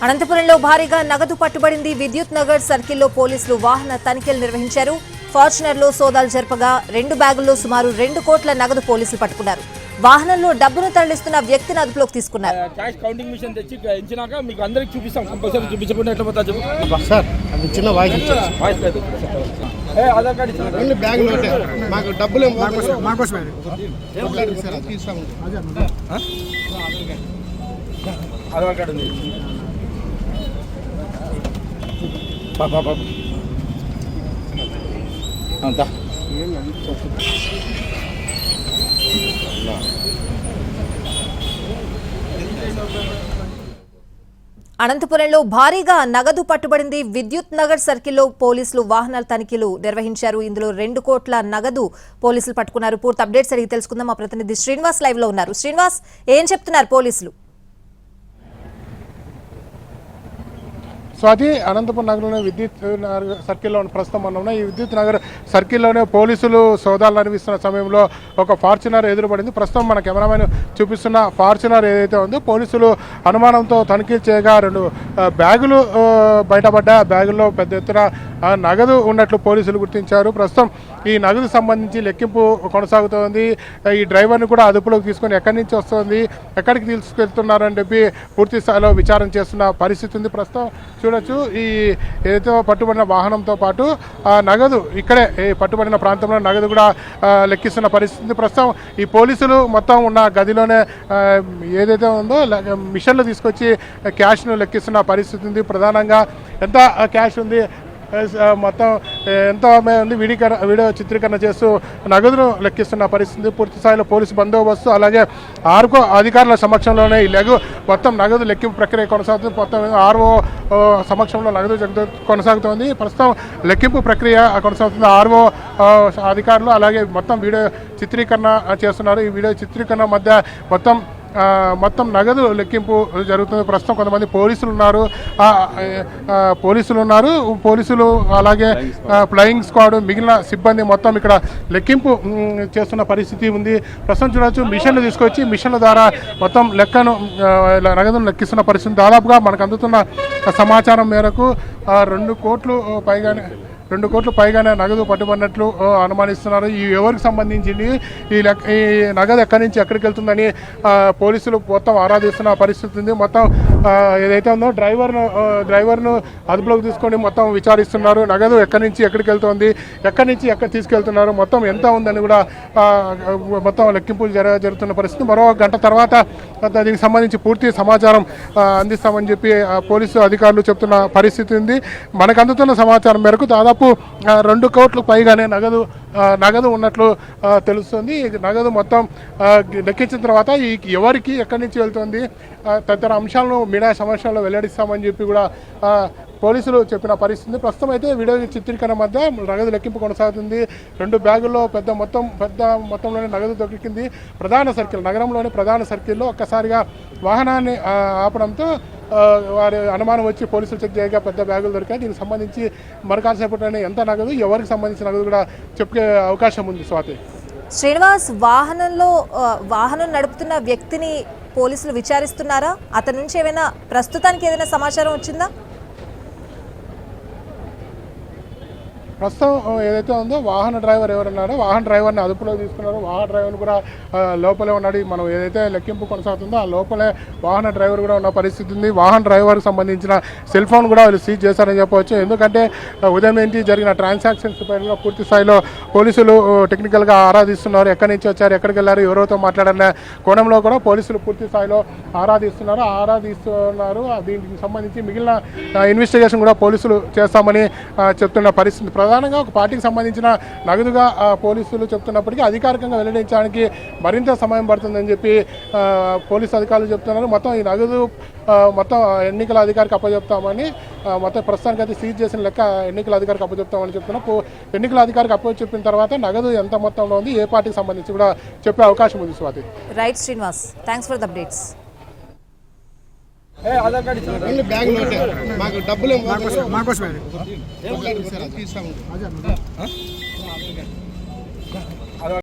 అనంతపురంలో భారీగా నగదు పట్టుబడింది విద్యుత్ నగర్ సర్కిల్లో పోలీసులు వాహన తనిఖీలు నిర్వహించారు ఫార్చునర్లో సోదాలు జరపగా రెండు బ్యాగుల్లో సుమారు రెండు కోట్ల నగదు పోలీసులు పట్టుకున్నారు వాహనంలో డబ్బును తరలిస్తున్న వ్యక్తిని అదుపులోకి తీసుకున్నారు క్యాష్ కౌంటింగ్ మిషన్ తెచ్చి ఇచ్చినాక మీకు అందరికి చూపిస్తాం కంపల్సరీ చూపించకుండా ఎట్లా పోతా చెప్పు సార్ అది చిన్న వాయిస్ వాయిస్ లేదు ఏ ఆధార్ కార్డు ఇచ్చిన ఓన్లీ బ్యాగ్ నోటే మాకు డబ్బులు ఏం తీస్తాము ఆధార్ కార్డు ఉంది బా, బా, అంతా. అనంతపురంలో భారీగా నగదు పట్టుబడింది విద్యుత్ నగర్ సర్కిల్లో పోలీసులు వాహనాల తనిఖీలు నిర్వహించారు. ఇందులో రెండు కోట్ల నగదు పోలీసులు పట్టుకున్నారు. పూర్తి అప్డేట్స్ అడిగి తెలుసుకుందాం. మా ప్రతినిధి శ్రీనివాస్ లైవ్లో ఉన్నారు. శ్రీనివాస్ ఏం చెప్తున్నారు పోలీసులు? స్వాతి అనంతపురం నగరంలో విద్యుత్ నగర్ సర్కిల్లో ప్రస్తుతం మనం ఉన్నాం. ఈ విద్యుత్ నగర్ సర్కిల్లోనే పోలీసులు సోదాలు అనిపిస్తున్న సమయంలో ఒక ఫార్చునర్ ఎదురుపడింది. ప్రస్తుతం మన కెమెరామెన్ చూపిస్తున్న ఫార్చునర్ ఏదైతే ఉందో పోలీసులు అనుమానంతో తనిఖీ చేయగా రెండు బ్యాగులు బయటపడ్డా. బ్యాగుల్లో పెద్ద ఎత్తున నగదు ఉన్నట్లు పోలీసులు గుర్తించారు. ప్రస్తుతం ఈ నగదు సంబంధించి లెక్కింపు కొనసాగుతోంది. ఈ డ్రైవర్ని కూడా అదుపులోకి తీసుకొని ఎక్కడి నుంచి వస్తుంది ఎక్కడికి తీసుకెళ్తున్నారని చెప్పి పూర్తి స్థాయిలో విచారణ చేస్తున్న పరిస్థితి ఉంది. ప్రస్తుతం చూడొచ్చు. ఈ ఏదైతే పట్టుబడిన వాహనంతో పాటు ఆ నగదు ఇక్కడే ఈ పట్టుబడిన ప్రాంతంలో నగదు కూడా లెక్కిస్తున్న పరిస్థితి ప్రస్తుతం ఈ పోలీసులు మొత్తం ఉన్న గదిలోనే ఏదైతే ఉందో మిషన్లు తీసుకొచ్చి క్యాష్ను లెక్కిస్తున్న పరిస్థితి ఉంది. ప్రధానంగా ఎంత క్యాష్ ఉంది? Uh, మొత్తం uh, ఎంతో ఉంది వీడికర వీడియో చిత్రీకరణ చేస్తూ నగదును లెక్కిస్తున్న పరిస్థితి పూర్తి స్థాయిలో పోలీసు బందోబస్తు అలాగే ఆర్కో అధికారుల సమక్షంలోనే ఈ మొత్తం నగదు లెక్కింపు ప్రక్రియ కొనసాగుతుంది. మొత్తం ఆర్ఓ సమక్షంలో నగదు కొనసాగుతోంది. ప్రస్తుతం లెక్కింపు ప్రక్రియ కొనసాగుతుంది. ఆర్ఓ అధికారులు అలాగే మొత్తం వీడియో చిత్రీకరణ చేస్తున్నారు. ఈ వీడియో చిత్రీకరణ మధ్య మొత్తం మొత్తం నగదు లెక్కింపు జరుగుతుంది. ప్రస్తుతం కొంతమంది పోలీసులు ఉన్నారు పోలీసులు ఉన్నారు పోలీసులు అలాగే ఫ్లయింగ్ స్క్వాడ్ మిగిలిన సిబ్బంది మొత్తం ఇక్కడ లెక్కింపు చేస్తున్న పరిస్థితి ఉంది. ప్రస్తుతం చూడవచ్చు మిషన్లు తీసుకొచ్చి మిషన్ల ద్వారా మొత్తం లెక్కను నగదును లెక్కిస్తున్న పరిస్థితి. దాదాపుగా మనకు అందుతున్న సమాచారం మేరకు రెండు కోట్లు పైగానే రెండు కోట్లు పైగానే నగదు పట్టుబడినట్లు అనుమానిస్తున్నారు. ఈ ఎవరికి సంబంధించింది? ఈ లెక్క ఈ నగదు ఎక్కడి నుంచి ఎక్కడికి వెళ్తుందని పోలీసులు మొత్తం ఆరాధిస్తున్న పరిస్థితి ఉంది. మొత్తం ఏదైతే ఉందో డ్రైవర్ను డ్రైవర్ను అదుపులోకి తీసుకొని మొత్తం విచారిస్తున్నారు. నగదు ఎక్కడి నుంచి ఎక్కడికి వెళ్తుంది ఎక్కడి నుంచి ఎక్కడ తీసుకెళ్తున్నారు మొత్తం ఎంత ఉందని కూడా మొత్తం లెక్కింపులు జర జరుగుతున్న పరిస్థితి. మరో గంట తర్వాత దీనికి సంబంధించి పూర్తి సమాచారం అందిస్తామని చెప్పి పోలీసు అధికారులు చెప్తున్న పరిస్థితి ఉంది. మనకు అందుతున్న సమాచారం మేరకు దాదాపు రెండు కోట్లు పైగానే నగదు నగదు ఉన్నట్లు తెలుస్తుంది. నగదు మొత్తం లెక్కించిన తర్వాత ఈ ఎవరికి ఎక్కడి నుంచి వెళ్తుంది తదితర అంశాలను మీడియా సమావేశంలో వెల్లడిస్తామని చెప్పి కూడా పోలీసులు చెప్పిన పరిస్థితి. ప్రస్తుతం అయితే వీడియో చిత్రీకరణ మధ్య నగదు లెక్కింపు కొనసాగుతుంది. రెండు బ్యాగుల్లో పెద్ద మొత్తం పెద్ద మొత్తంలోనే నగదు దొరికింది. ప్రధాన సర్కిల్ నగరంలోని ప్రధాన సర్కిల్లో ఒక్కసారిగా వాహనాన్ని ఆపడంతో వారి అనుమానం వచ్చి పోలీసులు చెక్ చేయగా పెద్ద బ్యాగులు దొరికాయి. దీనికి సంబంధించి మరికాసేపట్లోనే ఎంత నగదు ఎవరికి సంబంధించిన నగదు కూడా చెప్పే అవకాశం ఉంది స్వాతి. శ్రీనివాస్ వాహనంలో వాహనం నడుపుతున్న వ్యక్తిని పోలీసులు విచారిస్తున్నారా? అతని నుంచి ఏమైనా ప్రస్తుతానికి ఏదైనా సమాచారం వచ్చిందా? ప్రస్తుతం ఏదైతే ఉందో వాహన డ్రైవర్ ఎవరున్నారో వాహన డ్రైవర్ని అదుపులో తీసుకున్నారు. వాహన డ్రైవర్ కూడా లోపలే ఉన్నాడు. మనం ఏదైతే లెక్కింపు కొనసాగుతుందో ఆ లోపలే వాహన డ్రైవర్ కూడా ఉన్న పరిస్థితి ఉంది. వాహన డ్రైవర్కి సంబంధించిన సెల్ ఫోన్ కూడా వాళ్ళు సీజ్ చేశారని చెప్పవచ్చు. ఎందుకంటే ఉదయం ఏంటి జరిగిన ట్రాన్సాక్షన్స్ పైన పూర్తి స్థాయిలో పోలీసులు టెక్నికల్గా ఆరాధిస్తున్నారు. ఎక్కడి నుంచి వచ్చారు ఎక్కడికి వెళ్ళారు ఎవరితో మాట్లాడారనే కోణంలో కూడా పోలీసులు పూర్తి స్థాయిలో ఆరాధిస్తున్నారు. ఆరాధిస్తున్నారు. దీనికి సంబంధించి మిగిలిన ఇన్వెస్టిగేషన్ కూడా పోలీసులు చేస్తామని చెప్తున్న పరిస్థితి ప్రధానంగా ఒక పార్టీకి సంబంధించిన నగదుగా పోలీసులు చెప్తున్నప్పటికీ అధికారికంగా వెల్లడించడానికి మరింత సమయం పడుతుందని చెప్పి పోలీసు అధికారులు చెప్తున్నారు. మొత్తం ఈ నగదు మొత్తం ఎన్నికల అధికారికి అప్పచెప్తామని మొత్తం ప్రస్తుతానికి అయితే సీజ్ చేసిన లెక్క ఎన్నికల అధికారికి అప్పచెప్తామని చెప్తున్నా ఎన్నికల అధికారికి అప్పచెప్పిన తర్వాత నగదు ఎంత మొత్తంలో ఉంది ఏ పార్టీకి సంబంధించి కూడా చెప్పే అవకాశం ఉంది Swathi. Right Srinivas. Thanks for the updates A Aadhaar card ఇచ్చిన ఓన్లీ బ్యాగ్ నోటే మాకు డబ్బులు తీస్తాము